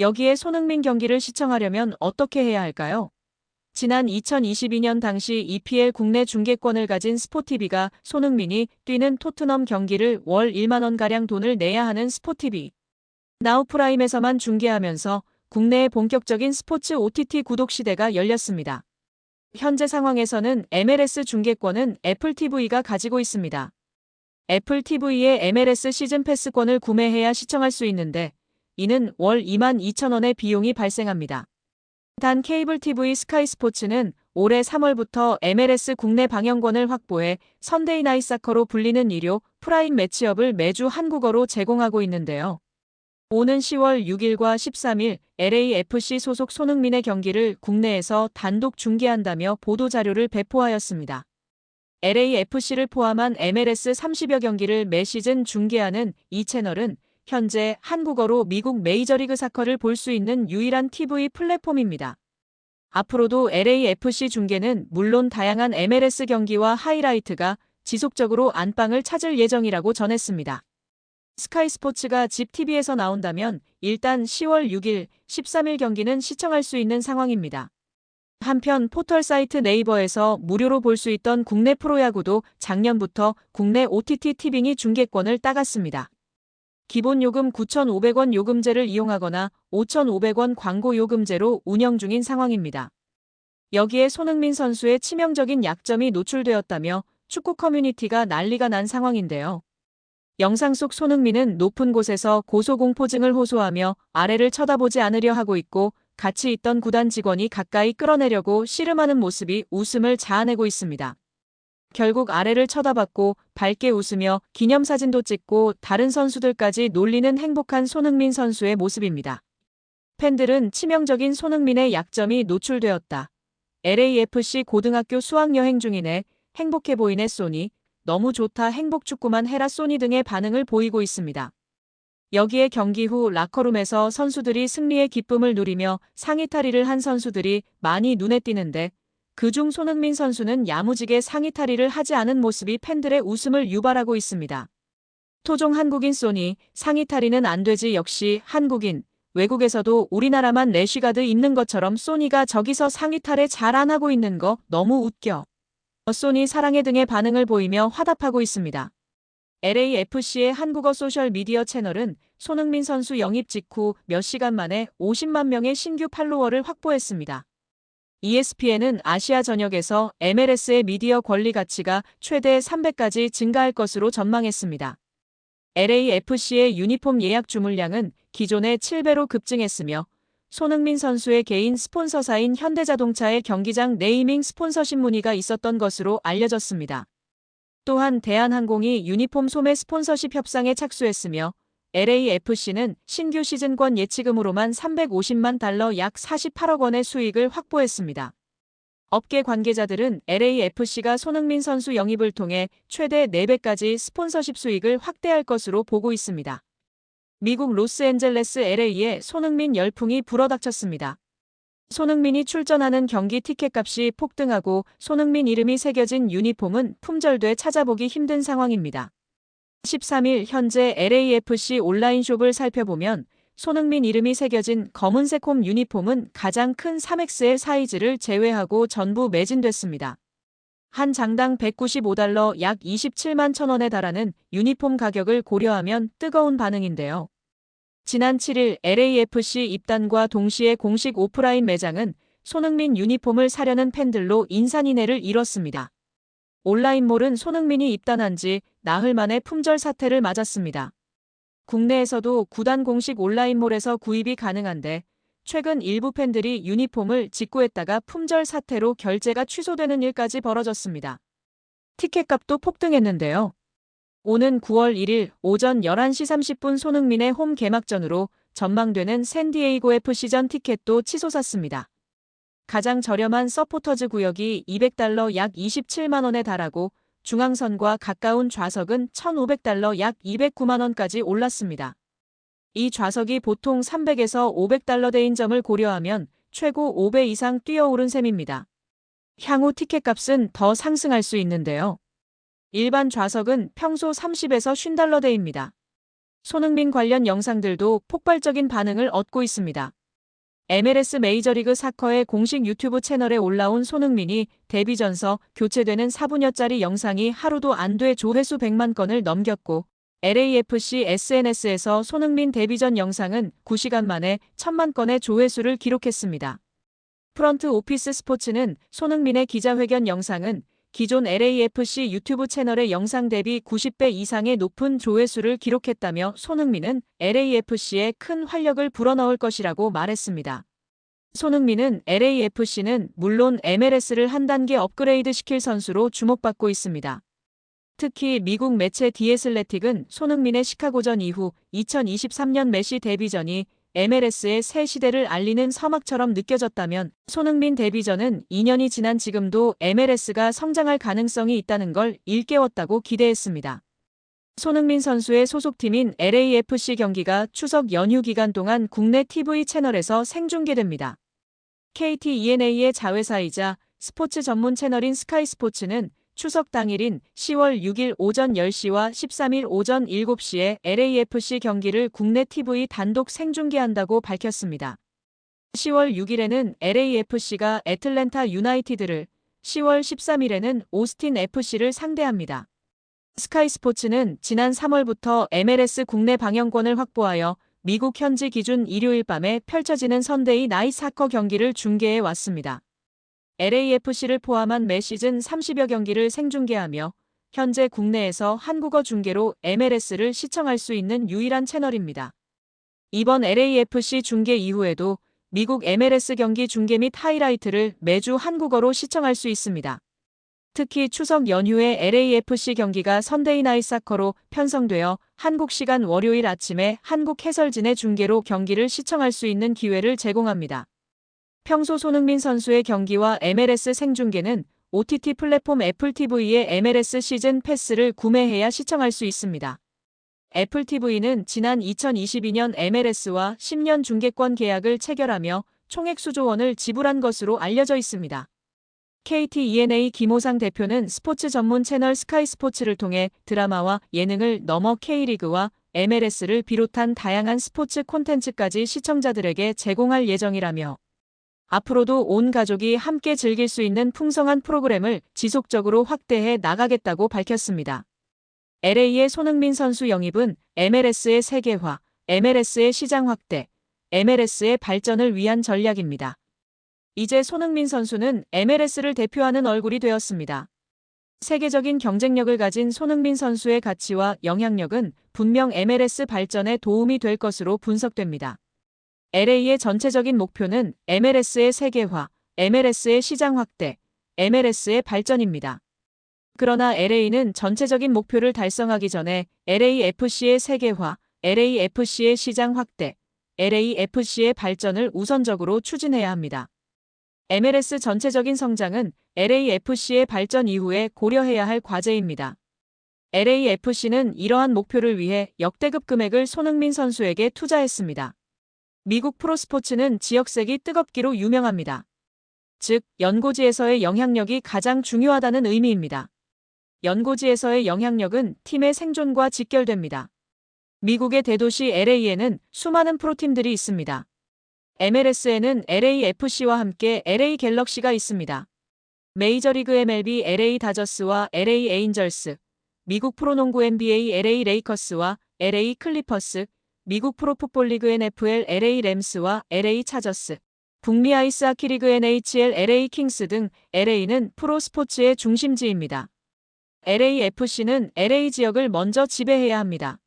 여기에 손흥민 경기를 시청하려면 어떻게 해야 할까요? 지난 2022년 당시 EPL 국내 중계권을 가진 스포티비가 손흥민이 뛰는 토트넘 경기를 월 1만원가량 돈을 내야 하는 스포티비. 나우프라임에서만 중계하면서 국내의 본격적인 스포츠 OTT 구독 시대가 열렸습니다. 현재 상황에서는 MLS 중계권은 애플 TV가 가지고 있습니다. 애플 TV의 MLS 시즌 패스권을 구매해야 시청할 수 있는데 이는 월 2만 2천 원의 비용이 발생합니다. 단 케이블 TV 스카이 스포츠는 올해 3월부터 MLS 국내 방영권을 확보해 선데이 나이 사커로 불리는 일요 프라임 매치업을 매주 한국어로 제공하고 있는데요. 오는 10월 6일과 13일 LAFC 소속 손흥민의 경기를 국내에서 단독 중계한다며 보도자료를 배포하였습니다. LAFC를 포함한 MLS 30여 경기를 매 시즌 중계하는 이 채널은 현재 한국어로 미국 메이저리그 사커를 볼 수 있는 유일한 TV 플랫폼입니다. 앞으로도 LAFC 중계는 물론 다양한 MLS 경기와 하이라이트가 지속적으로 안방을 찾을 예정이라고 전했습니다. 스카이 스포츠가 집 TV에서 나온다면 일단 10월 6일, 13일 경기는 시청할 수 있는 상황입니다. 한편 포털 사이트 네이버에서 무료로 볼 수 있던 국내 프로야구도 작년부터 국내 OTT 티빙이 중계권을 따갔습니다. 기본 요금 9,500원 요금제를 이용하거나 5,500원 광고 요금제로 운영 중인 상황입니다. 여기에 손흥민 선수의 치명적인 약점이 노출되었다며 축구 커뮤니티가 난리가 난 상황인데요. 영상 속 손흥민은 높은 곳에서 고소공포증을 호소하며 아래를 쳐다보지 않으려 하고 있고 같이 있던 구단 직원이 가까이 끌어내려고 씨름하는 모습이 웃음을 자아내고 있습니다. 결국 아래를 쳐다봤고 밝게 웃으며 기념사진도 찍고 다른 선수들까지 놀리는 행복한 손흥민 선수의 모습입니다. 팬들은 치명적인 손흥민의 약점이 노출되었다. LAFC 고등학교 수학여행 중이네. 행복해 보이네 소니. 너무 좋다 행복축구만 해라 소니 등의 반응을 보이고 있습니다. 여기에 경기 후 라커룸에서 선수들이 승리의 기쁨을 누리며 상의 탈의를 한 선수들이 많이 눈에 띄는데 그중 손흥민 선수는 야무지게 상의 탈의를 하지 않은 모습이 팬들의 웃음을 유발하고 있습니다. 토종 한국인 소니 상의 탈의는 안 되지 역시 한국인 외국에서도 우리나라만 래쉬가드 있는 것처럼 소니가 저기서 상의 탈의 잘안 하고 있는 거 너무 웃겨. 소니 사랑해 등의 반응을 보이며 화답하고 있습니다. LAFC의 한국어 소셜미디어 채널은 손흥민 선수 영입 직후 몇 시간 만에 50만 명의 신규 팔로워를 확보했습니다. ESPN은 아시아 전역에서 MLS의 미디어 권리 가치가 최대 300까지 증가할 것으로 전망했습니다. LAFC의 유니폼 예약 주물량은 기존의 7배로 급증했으며 손흥민 선수의 개인 스폰서사인 현대자동차의 경기장 네이밍 스폰서십 문의가 있었던 것으로 알려졌습니다. 또한 대한항공이 유니폼 소매 스폰서십 협상에 착수했으며 LAFC는 신규 시즌권 예치금으로만 350만 달러 약 48억 원의 수익을 확보했습니다. 업계 관계자들은 LAFC가 손흥민 선수 영입을 통해 최대 4배까지 스폰서십 수익을 확대할 것으로 보고 있습니다. 미국 로스앤젤레스 LA에 손흥민 열풍이 불어닥쳤습니다. 손흥민이 출전하는 경기 티켓값이 폭등하고 손흥민 이름이 새겨진 유니폼은 품절돼 찾아보기 힘든 상황입니다. 13일 현재 LAFC 온라인숍을 살펴보면 손흥민 이름이 새겨진 검은색 홈 유니폼은 가장 큰 3XL 사이즈를 제외하고 전부 매진됐습니다. 한 장당 195달러 약 27만 천원에 달하는 유니폼 가격을 고려하면 뜨거운 반응인데요. 지난 7일 LAFC 입단과 동시에 공식 오프라인 매장은 손흥민 유니폼을 사려는 팬들로 인산인해를 이뤘습니다. 온라인몰은 손흥민이 입단한 지 나흘 만에 품절 사태를 맞았습니다. 국내에서도 구단 공식 온라인몰에서 구입이 가능한데 최근 일부 팬들이 유니폼을 직구했다가 품절 사태로 결제가 취소되는 일까지 벌어졌습니다. 티켓값도 폭등했는데요. 오는 9월 1일 오전 11시 30분 손흥민의 홈 개막전으로 전망되는 샌디에이고 FC전 티켓도 치솟았습니다. 가장 저렴한 서포터즈 구역이 200달러 약 27만원에 달하고 중앙선과 가까운 좌석은 1,500달러 약 209만원까지 올랐습니다. 이 좌석이 보통 300에서 500달러대인 점을 고려하면 최고 5배 이상 뛰어오른 셈입니다. 향후 티켓값은 더 상승할 수 있는데요. 일반 좌석은 평소 30에서 50달러대입니다. 손흥민 관련 영상들도 폭발적인 반응을 얻고 있습니다. MLS 메이저리그 사커의 공식 유튜브 채널에 올라온 손흥민이 데뷔 전서 교체되는 4분여짜리 영상이 하루도 안 돼 조회수 100만 건을 넘겼고 LAFC SNS에서 손흥민 데뷔 전 영상은 9시간 만에 1000만 건의 조회수를 기록했습니다. 프런트 오피스 스포츠는 손흥민의 기자회견 영상은 기존 LAFC 유튜브 채널의 영상 대비 90배 이상의 높은 조회수를 기록했다며 손흥민은 LAFC에 큰 활력을 불어넣을 것이라고 말했습니다. 손흥민은 LAFC는 물론 MLS를 한 단계 업그레이드 시킬 선수로 주목받고 있습니다. 특히 미국 매체 디에슬레틱은 손흥민의 시카고전 이후 2023년 메시 데뷔전이 MLS의 새 시대를 알리는 서막처럼 느껴졌다면 손흥민 데뷔전은 2년이 지난 지금도 MLS가 성장할 가능성이 있다는 걸 일깨웠다고 기대했습니다. 손흥민 선수의 소속팀인 LAFC 경기가 추석 연휴 기간 동안 국내 TV 채널에서 생중계됩니다. KT ENA의 자회사이자 스포츠 전문 채널인 스카이스포츠는 추석 당일인 10월 6일 오전 10시와 13일 오전 7시에 LAFC 경기를 국내 TV 단독 생중계한다고 밝혔습니다. 10월 6일에는 LAFC가 애틀랜타 유나이티드를, 10월 13일에는 오스틴 FC를 상대합니다. 스카이스포츠는 지난 3월부터 MLS 국내 방영권을 확보하여 미국 현지 기준 일요일 밤에 펼쳐지는 선데이 나이 사커 경기를 중계해 왔습니다. LAFC를 포함한 매 시즌 30여 경기를 생중계하며 현재 국내에서 한국어 중계로 MLS를 시청할 수 있는 유일한 채널입니다. 이번 LAFC 중계 이후에도 미국 MLS 경기 중계 및 하이라이트를 매주 한국어로 시청할 수 있습니다. 특히 추석 연휴에 LAFC 경기가 선데이 나이 사커로 편성되어 한국 시간 월요일 아침에 한국 해설진의 중계로 경기를 시청할 수 있는 기회를 제공합니다. 평소 손흥민 선수의 경기와 MLS 생중계는 OTT 플랫폼 애플TV의 MLS 시즌 패스를 구매해야 시청할 수 있습니다. 애플TV는 지난 2022년 MLS와 10년 중계권 계약을 체결하며 총액 수조 원을 지불한 것으로 알려져 있습니다. KT ENA 김호상 대표는 스포츠 전문 채널 스카이 스포츠를 통해 드라마와 예능을 넘어 K리그와 MLS를 비롯한 다양한 스포츠 콘텐츠까지 시청자들에게 제공할 예정이라며 앞으로도 온 가족이 함께 즐길 수 있는 풍성한 프로그램을 지속적으로 확대해 나가겠다고 밝혔습니다. LA의 손흥민 선수 영입은 MLS의 세계화, MLS의 시장 확대, MLS의 발전을 위한 전략입니다. 이제 손흥민 선수는 MLS를 대표하는 얼굴이 되었습니다. 세계적인 경쟁력을 가진 손흥민 선수의 가치와 영향력은 분명 MLS 발전에 도움이 될 것으로 분석됩니다. LA의 전체적인 목표는 MLS의 세계화, MLS의 시장 확대, MLS의 발전입니다. 그러나 LA는 전체적인 목표를 달성하기 전에 LAFC의 세계화, LAFC의 시장 확대, LAFC의 발전을 우선적으로 추진해야 합니다. MLS 전체적인 성장은 LAFC의 발전 이후에 고려해야 할 과제입니다. LAFC는 이러한 목표를 위해 역대급 금액을 손흥민 선수에게 투자했습니다. 미국 프로스포츠는 지역색이 뜨겁기로 유명합니다. 즉, 연고지에서의 영향력이 가장 중요하다는 의미입니다. 연고지에서의 영향력은 팀의 생존과 직결됩니다. 미국의 대도시 LA에는 수많은 프로팀들이 있습니다. MLS에는 LAFC와 함께 LA 갤럭시가 있습니다. 메이저리그 MLB LA 다저스와 LA 에인절스, 미국 프로농구 NBA LA 레이커스와 LA 클리퍼스, 미국 프로풋볼리그 NFL LA 램스와 LA 차저스, 북미 아이스하키 리그 NHL LA 킹스 등 LA는 프로 스포츠의 중심지입니다. LAFC는 LA 지역을 먼저 지배해야 합니다.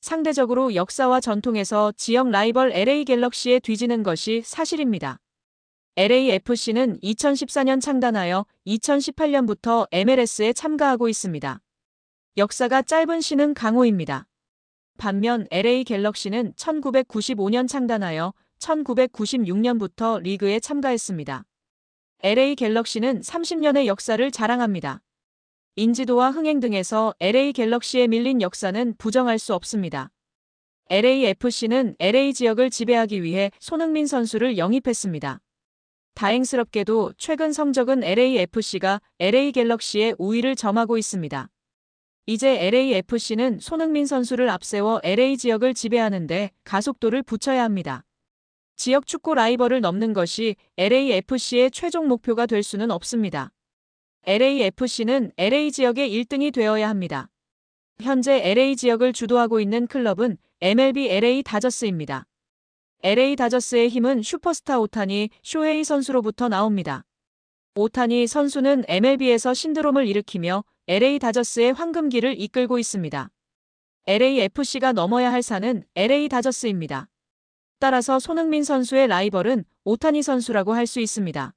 상대적으로 역사와 전통에서 지역 라이벌 LA 갤럭시에 뒤지는 것이 사실입니다. LAFC는 2014년 창단하여 2018년부터 MLS에 참가하고 있습니다. 역사가 짧은 시는 강호입니다. 반면 LA 갤럭시는 1995년 창단하여 1996년부터 리그에 참가했습니다. LA 갤럭시는 30년의 역사를 자랑합니다. 인지도와 흥행 등에서 LA 갤럭시에 밀린 역사는 부정할 수 없습니다. LAFC는 LA 지역을 지배하기 위해 손흥민 선수를 영입했습니다. 다행스럽게도 최근 성적은 LAFC가 LA 갤럭시의 우위를 점하고 있습니다. 이제 LAFC는 손흥민 선수를 앞세워 LA 지역을 지배하는데 가속도를 붙여야 합니다. 지역 축구 라이벌을 넘는 것이 LAFC의 최종 목표가 될 수는 없습니다. LAFC는 LA 지역의 1등이 되어야 합니다. 현재 LA 지역을 주도하고 있는 클럽은 MLB LA 다저스입니다. LA 다저스의 힘은 슈퍼스타 오타니 쇼헤이 선수로부터 나옵니다. 오타니 선수는 MLB에서 신드롬을 일으키며 LA 다저스의 황금기를 이끌고 있습니다. LAFC가 넘어야 할 산은 LA 다저스입니다. 따라서 손흥민 선수의 라이벌은 오타니 선수라고 할 수 있습니다.